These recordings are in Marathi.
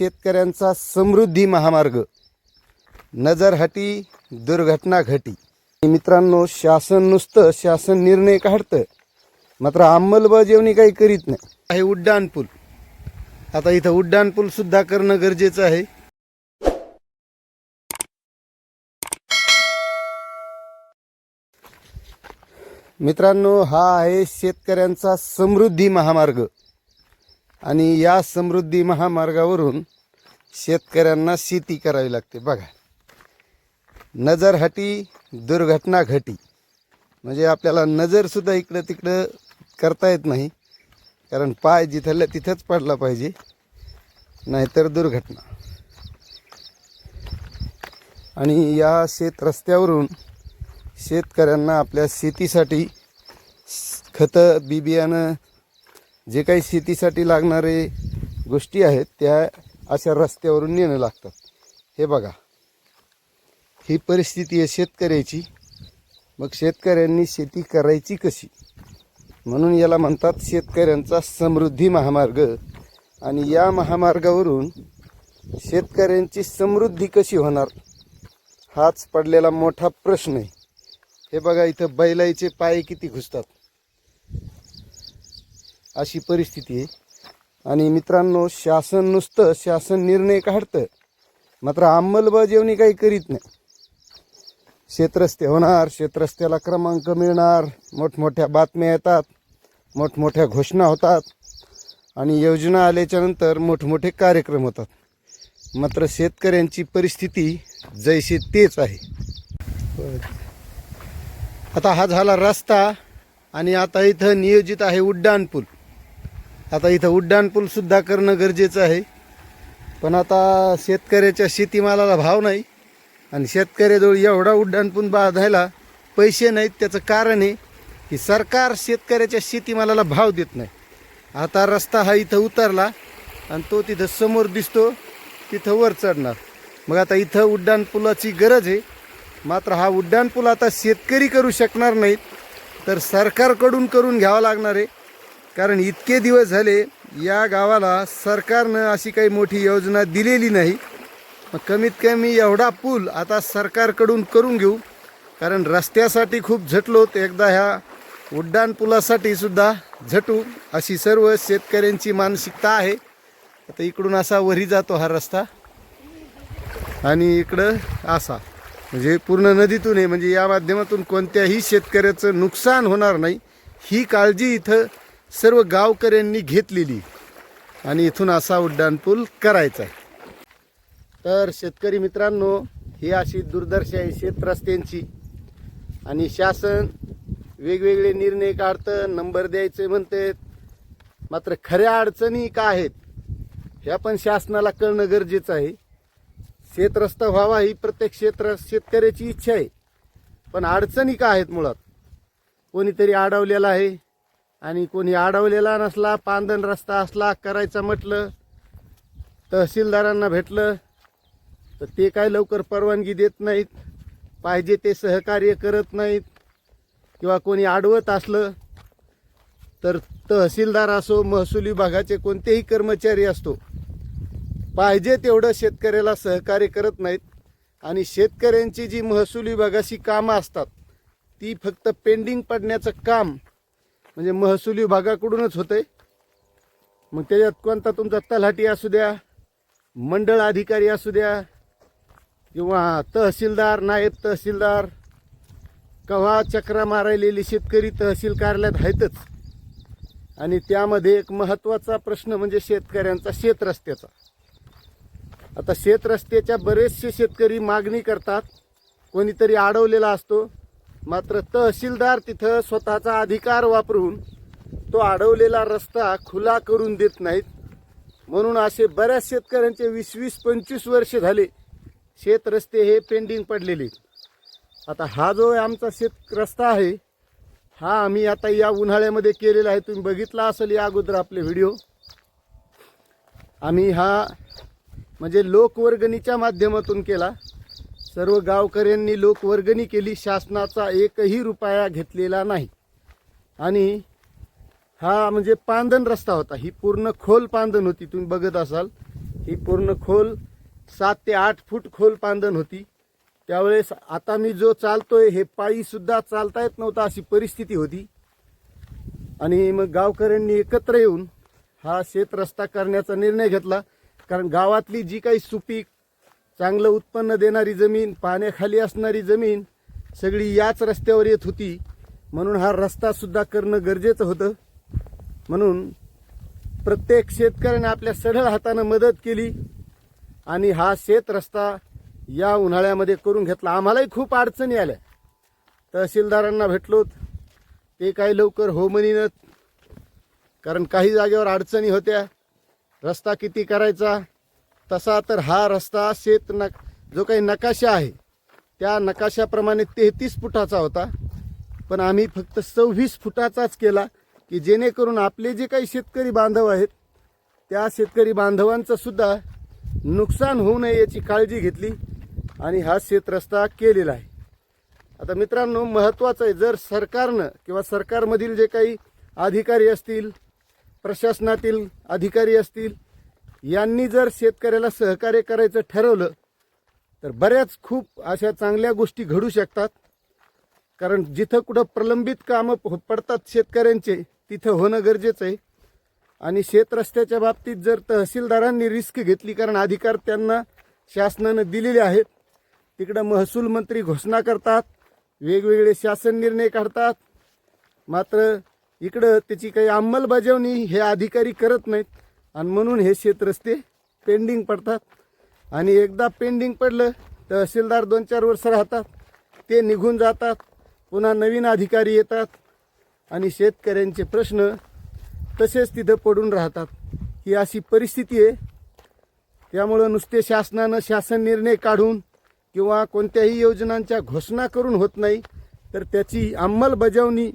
शेतकऱ्यांचा समृद्धी महामार्ग. नजरहटी दुर्घटना घटी. मित्रांनो शासन नुसतं शासन निर्णय काढतं मात्र अंमलबजावणी काही करीत नाही. आहे उड्डाणपूल आता इथं उड्डाणपूलसुद्धा सुद्धा करणं गरजेचं आहे. मित्रांनो हा आहे शेतकऱ्यांचा समृद्धी महामार्ग. आणि या समृद्धी महामार्गावरून शेतकऱ्यांना शेती करावी लागते. बघा. नजर हटी दुर्घटना घटी. म्हणजे आपल्याला नजरसुद्धा इकडं तिकडं करता येत नाही. कारण पाय जिथल्या तिथंच पडला पाहिजे. नाहीतर दुर्घटना. आणि या शेत रस्त्यावरून शेतकऱ्यांना आपल्या शेतीसाठी खतं बी बियाणं जे काही शेतीसाठी लागणारे गोष्टी आहेत त्या अशा रस्त्यावरून नेणं लागतात हे बघा. ही परिस्थिती आहे शेतकऱ्याची. मग शेतकऱ्यांनी शेती करायची कशी? म्हणून याला म्हणतात शेतकऱ्यांचा समृद्धी महामार्ग. आणि या महामार्गावरून शेतकऱ्यांची समृद्धी कशी होणार? हाच पडलेला मोठा प्रश्न आहे. हे बघा इथं बैलाईचे पाय किती घुसतात. अशी परिस्थिती आहे. आणि मित्रांनो शासन नुसतं शासन निर्णय काढतं. मात्र अंमलबजावणी काही करीत नाही. शेतरस्ते होणार शेतरस्त्याला क्रमांक मिळणार मोठमोठ्या बातम्या येतात मोठमोठ्या घोषणा होतात. आणि योजना आल्याच्यानंतर मोठमोठे कार्यक्रम होतात. मात्र शेतकऱ्यांची परिस्थिती जैसे तेच आहे. आता हा झाला रस्ता आणि आता इथं नियोजित आहे उड्डाणपूल. आता इथं उड्डाणपूलसुद्धा करणं गरजेचं आहे. पण आता शेतकऱ्याच्या शेतीमालाला भाव नाही आणि शेतकऱ्याजवळ एवढा उड्डाणपूल बांधायला पैसे नाहीत त्याचं कारण आहे की सरकार शेतकऱ्याच्या शेतीमालाला भाव देत नाही. आता रस्ता हा इथं उतरला आणि तो तिथं समोर दिसतो तिथं वर चढणार. मग आता इथं उड्डाणपुलाची गरज आहे. मात्र हा उड्डाणपूल आता शेतकरी करू शकणार नाहीत तर सरकारकडून करून घ्यावा लागणार आहे. कारण इतके दिवस झाले या गावाला सरकारनं अशी काही मोठी योजना दिलेली नाही. मग कमीत कमी एवढा पूल आता सरकारकडून करून घेऊ. कारण रस्त्यासाठी खूप झटलो तर एकदा ह्या उड्डाण पुलासाठी सुद्धा झटू अशी सर्व शेतकऱ्यांची मानसिकता आहे. आता इकडून असा वरी जातो हा रस्ता. आणि इकडं असा. म्हणजे पूर्ण नदीतून आहे. म्हणजे या माध्यमातून कोणत्याही शेतकऱ्याचं नुकसान होणार नाही. ही काळजी इथं सर्व गावकऱ्यांनी घेतलेली आणि इथून असा उड्डाणपूल करायचा आहे. तर शेतकरी मित्रांनो ही अशी दुर्दर्शा आहे शेत रस्त्यांची. आणि शासन वेगवेगळे निर्णय काढतं नंबर द्यायचे म्हणते मात्र खऱ्या अडचणी का आहेत ह्या पण शासनाला कळणं गरजेचं आहे. शेतरस्ता व्हावा ही प्रत्येक क्षेत्र शेतकऱ्याची इच्छा आहे. पण अडचणी का आहेत मुळात? कोणीतरी अडवलेला आहे. आणि कोणी अडवलेला नसला पांदन रस्ता असला करायचा म्हटलं तहसीलदारांना भेटलं तर ते काय लवकर परवानगी देत नाहीत पाहिजे ते सहकार्य करत नाहीत किंवा कोणी अडवत असलं तर तहसीलदार असो महसूल विभागाचे कोणतेही कर्मचारी असतो पाहिजे तेवढं शेतकऱ्याला सहकार्य करत नाहीत. आणि शेतकऱ्यांची जी महसूल विभागाशी कामं असतात ती फक्त पेंडिंग पडण्याचं काम म्हणजे महसूल विभागाकडूनच होतंय. मग त्याच्यात कोणता तुमचा तलाठी असू द्या मंडळ अधिकारी असू द्या किंवा तहसीलदार नायब तहसीलदार कव्हा चक्रा मारायलेली शेतकरी तहसील कार्यालयात आहेतच. आणि त्यामध्ये एक महत्त्वाचा प्रश्न म्हणजे शेतकऱ्यांचा शेतरस्त्याचा आता शेतरस्त्याच्या बरेचसे शेतकरी मागणी करतात कोणीतरी अडवलेला असतो मात्र तहसीलदार तिथं स्वतःचा अधिकार वापरून तो अडवलेला रस्ता खुला करून देत नाहीत. म्हणून असे बऱ्याच शेतकऱ्यांचे वीस वीस पंचवीस वर्ष झाले शेत रस्ते हे पेंडिंग पडलेले आता हा जो आमचा शेत रस्ता आहे हा आम्ही आता या उन्हाळ्यामध्ये केलेला आहे. तुम्ही बघितला असेल या अगोदर आपले व्हिडिओ. आम्ही हा म्हणजे लोकवर्गणीच्या माध्यमातून केला. सर्व गावकऱ्यांनी लोकवर्गणी केली शासनाचा एकही रुपया घेतलेला नाही. आणि हा म्हणजे पांदन रस्ता होता. ही पूर्ण खोल पांदन होती. तुम्ही बघत असाल ही पूर्ण खोल सात ते आठ फूट खोल पांदन होती. त्यावेळेस आता मी जो चालतोय हे पायीसुद्धा चालता येत नव्हता अशी परिस्थिती होती. आणि मग गावकऱ्यांनी एकत्र येऊन हा शेत रस्ता करण्याचा निर्णय घेतला. कारण गावातली जी काही सुपीक चांगलं उत्पन्न देणारी जमीन पाण्याखाली असणारी जमीन सगळी याच रस्त्यावर येत होती. म्हणून हा रस्तासुद्धा करणं गरजेचं होतं. म्हणून प्रत्येक शेतकऱ्याने आपल्या सढळ हातानं मदत केली आणि हा शेत रस्ता या उन्हाळ्यामध्ये करून घेतला. आम्हालाही खूप अडचणी आल्या. तहसीलदारांना भेटलोत. ते काही लवकर हो म्हणीनच कारण काही जागेवर अडचणी होत्या. रस्ता किती करायचा? तसा तर हा रस्ता शेत नक जो काही नकाशा आहे त्या नकाशाप्रमाणे तेहतीस फुटाचा होता. पण आम्ही फक्त सव्वीस फुटाचाच केला की जेणेकरून आपले जे काही शेतकरी बांधव आहेत त्या शेतकरी बांधवांचं सुद्धा नुकसान होऊ नये याची काळजी घेतली आणि हा शेतरस्ता केलेला आहे. आता मित्रांनो महत्त्वाचं आहे जर सरकारनं किंवा सरकारमधील जे काही अधिकारी असतील प्रशासनातील अधिकारी असतील यांनी जर शेतकऱ्याला सहकार्य करायचं ठरवलं तर बऱ्याच खूप अशा चांगल्या गोष्टी घडू शकतात. कारण जिथं कुठं प्रलंबित कामं प- पडतात शेतकऱ्यांचे तिथं होणं गरजेचं आहे. आणि शेतरस्त्याच्या बाबतीत जर तहसीलदारांनी रिस्क घेतली कारण अधिकार त्यांना शासनानं दिलेले आहेत तिकडं महसूल मंत्री घोषणा करतात वेगवेगळे शासन निर्णय काढतात. मात्र इकडं त्याची काही अंमलबजावणी हे अधिकारी करत नाहीत. आणि म्हणून हे शेतरस्ते पेंडिंग पडतात. आणि एकदा पेंडिंग पडलं तहसीलदार दोन चार वर्ष राहतात ते निघून जातात पुन्हा नवीन अधिकारी येतात आणि शेतकऱ्यांचे प्रश्न तसेच तिथं पडून राहतात. ही अशी परिस्थिती आहे. त्यामुळं नुसते शासनानं शासन निर्णय काढून किंवा कोणत्याही योजनांच्या घोषणा करून होत नाही तर त्याची अंमलबजावणी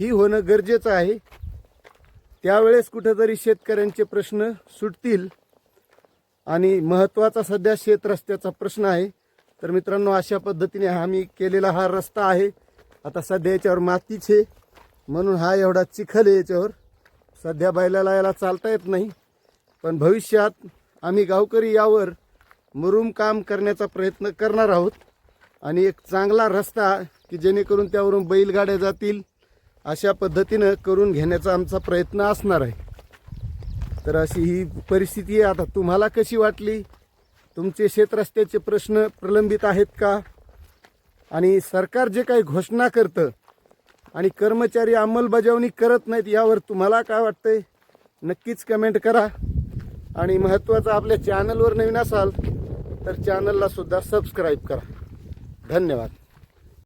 ही होणं गरजेचं आहे. त्यावेळेस कुठेतरी शेतकऱ्यांचे प्रश्न सुटतील आणि महत्त्वाचा सध्या शेत रस्त्याचा प्रश्न आहे. तर मित्रांनो अशा पद्धतीने आम्ही केलेला हा रस्ता आहे. आता सध्या याच्यावर मातीच आहे. म्हणून हा एवढा चिखल आहे याच्यावर. सध्या बैलाला याला चालता येत नाही. पण भविष्यात आम्ही गावकरी यावर मुरुम काम करण्याचा प्रयत्न करणार आहोत. आणि एक चांगला रस्ता की जेणेकरून त्यावरून बैलगाड्या जातील. अशा पद्धतीनं करून घेण्याचा आमचा प्रयत्न असणार आहे. तर अशी ही परिस्थिती आहे. आता तुम्हाला कशी वाटली? तुमचे शेतरस्त्याचे प्रश्न प्रलंबित आहेत का? आणि सरकार जे काही घोषणा करतं आणि कर्मचारी अंमलबजावणी करत नाहीत यावर तुम्हाला काय वाटतंय? नक्कीच कमेंट करा. आणि महत्त्वाचं आपल्या चॅनलवर नवीन असाल तर चॅनलला सुद्धा सबस्क्राईब करा. धन्यवाद.